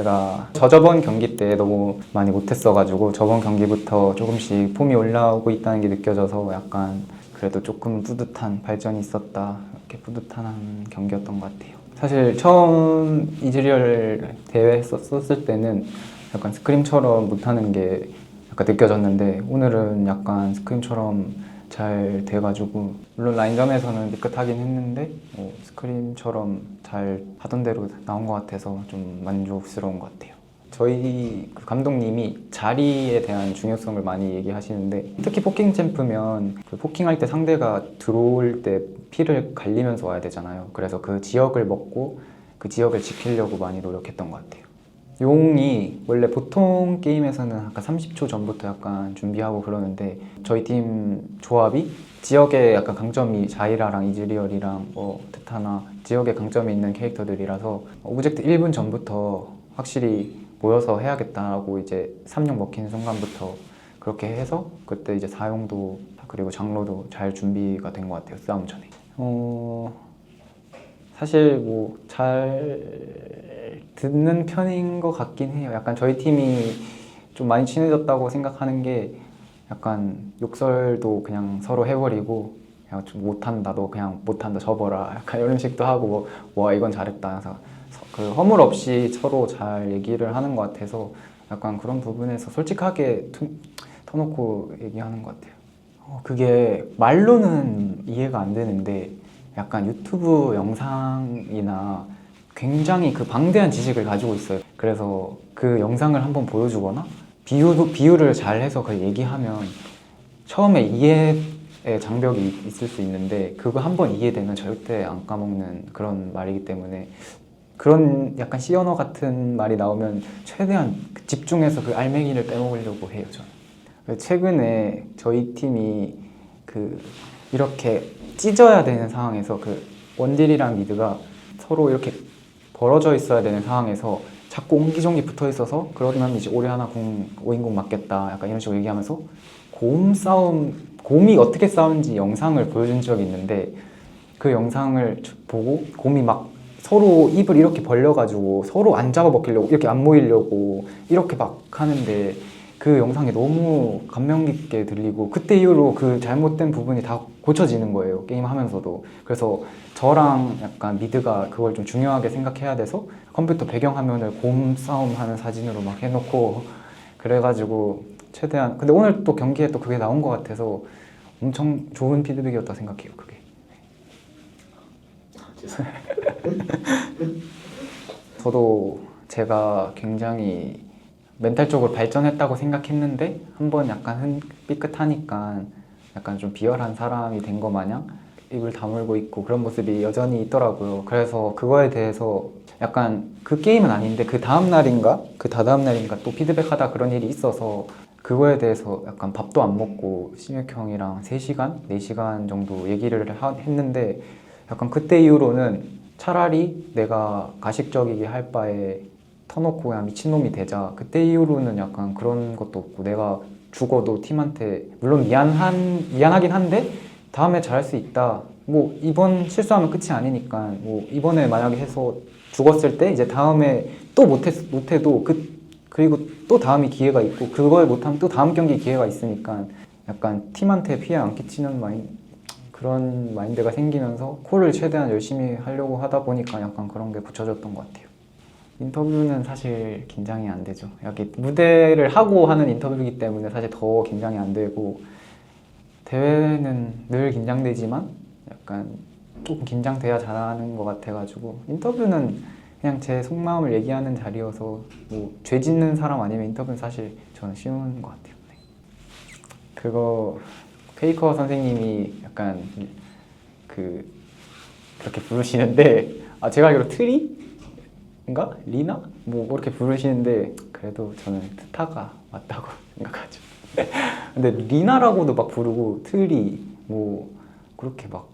제가 저저번 경기 때 너무 많이 못했어가지고 저번 경기부터 조금씩 폼이 올라오고 있다는 게 느껴져서 약간 그래도 조금 뿌듯한 발전이 있었다 이렇게 뿌듯한 경기였던 것 같아요. 사실 처음 이즈리얼 대회 했었을 때는 약간 스크림처럼 못하는 게 약간 느껴졌는데 오늘은 약간 스크림처럼 잘 돼가지고 물론 라인점에서는 미끗하긴 했는데 뭐 스크림처럼 잘 하던 대로 나온 것 같아서 좀 만족스러운 것 같아요. 저희 그 감독님이 자리에 대한 중요성을 많이 얘기하시는데 특히 포킹 챔프면 그 포킹할 때 상대가 들어올 때 피를 갈리면서 와야 되잖아요. 그래서 그 지역을 먹고 그 지역을 지키려고 많이 노력했던 것 같아요. 용이 원래 보통 게임에서는 아까 30초 전부터 약간 준비하고 그러는데 저희 팀 조합이 지역에 약간 강점이 자이라랑 이즈리얼이랑 뭐 트타나 지역에 강점이 있는 캐릭터들이라서 오브젝트 1분 전부터 확실히 모여서 해야겠다라고 이제 3용 먹히는 순간부터 그렇게 해서 그때 이제 사용도 그리고 장로도 잘 준비가 된 것 같아요 싸움 전에. 어 사실 뭐 잘 듣는 편인 것 같긴 해요. 약간 저희 팀이 좀 많이 친해졌다고 생각하는 게 약간 욕설도 그냥 서로 해버리고 그냥 좀 못한다 너 그냥 못한다 접어라 약간 이런 식도 하고 뭐, 와 이건 잘했다 그래서 서- 그 허물 없이 서로 잘 얘기를 하는 것 같아서 약간 그런 부분에서 솔직하게 투- 터놓고 얘기하는 것 같아요. 어, 그게 말로는 이해가 안 되는데 약간 유튜브 영상이나 굉장히 그 방대한 지식을 가지고 있어요. 그래서 그 영상을 한번 보여주거나 비유도 비유를 잘 해서 그 얘기하면 처음에 이해의 장벽이 있을 수 있는데 그거 한번 이해되면 절대 안 까먹는 그런 말이기 때문에 그런 약간 시언어 같은 말이 나오면 최대한 집중해서 그 알맹이를 빼먹으려고 해요 저는. 최근에 저희 팀이 그 이렇게 찢어야 되는 상황에서 그 원딜이랑 미드가 서로 이렇게 벌어져 있어야 되는 상황에서 자꾸 옹기종기 붙어 있어서 그러면 이제 올해 하나 공 5인공 맞겠다 약간 이런 식으로 얘기하면서 곰 싸움 곰이 어떻게 싸우는지 영상을 보여준 적이 있는데 그 영상을 보고 곰이 막 서로 입을 이렇게 벌려가지고 서로 안 잡아먹히려고 이렇게 안 모이려고 이렇게 막 하는데 그 영상이 너무 감명 깊게 들리고 그때 이후로 그 잘못된 부분이 다 고쳐지는 거예요 게임 하면서도. 그래서 저랑 약간 미드가 그걸 좀 중요하게 생각해야 돼서 컴퓨터 배경화면을 곰 싸움 하는 사진으로 막 해놓고 그래가지고 최대한 근데 오늘 또 경기에 또 그게 나온 것 같아서 엄청 좋은 피드백이었다 생각해요 그게. 저도 제가 굉장히 멘탈적으로 발전했다고 생각했는데 한 번 약간 흔 삐끗하니까 약간 좀 비열한 사람이 된 거 마냥 입을 다물고 있고 그런 모습이 여전히 있더라고요. 그래서 그거에 대해서 약간 그 게임은 아닌데 그 다음 날인가 그 다다음 날인가 또 피드백하다 그런 일이 있어서 그거에 대해서 약간 밥도 안 먹고 신혁 형이랑 3시간, 4시간 정도 얘기를 하- 했는데 약간 그때 이후로는 차라리 내가 가식적이게 할 바에 터놓고 그냥 미친놈이 되자. 그때 이후로는 약간 그런 것도 없고 내가 죽어도 팀한테 물론 미안한 미안하긴 한데 다음에 잘할 수 있다. 뭐 이번 실수하면 끝이 아니니까 뭐 이번에 만약에 해서 죽었을 때 이제 다음에 또 못했 못해도 그 그리고 또 다음이 기회가 있고 그걸 못하면 또 다음 경기 기회가 있으니까 약간 팀한테 피해 안 끼치는 마인 그런 마인드가 생기면서 콜을 최대한 열심히 하려고 하다 보니까 약간 그런 게 붙여졌던 것 같아요. 인터뷰는 사실 긴장이 안 되죠. 여기 무대를 하고 하는 인터뷰이기 때문에 사실 더 긴장이 안 되고 대회는 늘 긴장되지만 약간 조금 긴장돼야 잘하는 것 같아가지고 인터뷰는 그냥 제 속마음을 얘기하는 자리여서 뭐 죄 짓는 사람 아니면 인터뷰는 사실 저는 쉬운 것 같아요. 네. 그거 페이커 선생님이 약간 그 그렇게 부르시는데 아 제가 알기로 트리 인가 리나 뭐 그렇게 부르시는데 그래도 저는 트타가 맞다고 생각하죠. 근데 리나라고도 막 부르고 트리 뭐 그렇게 막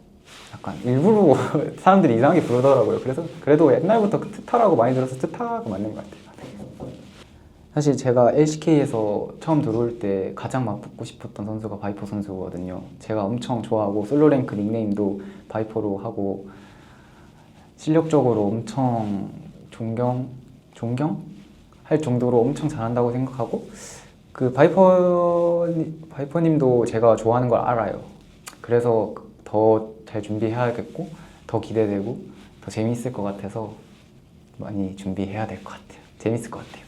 약간 일부러 사람들이 이상하게 부르더라고요. 그래서 그래도 옛날부터 그 트타라고 많이 들어서 트타가 맞는 것 같아요. 사실 제가 LCK에서 처음 들어올 때 가장 맞붙고 싶었던 선수가 바이퍼 선수거든요. 제가 엄청 좋아하고 솔로 랭크 닉네임도 바이퍼로 하고 실력적으로 엄청 존경 존경 할 정도로 엄청 잘한다고 생각하고 그 바이퍼 바이퍼님도 제가 좋아하는 걸 알아요. 그래서 더 잘 준비해야겠고 더 기대되고 더 재밌을 것 같아서 많이 준비해야 될 것 같아요. 재밌을 것 같아요.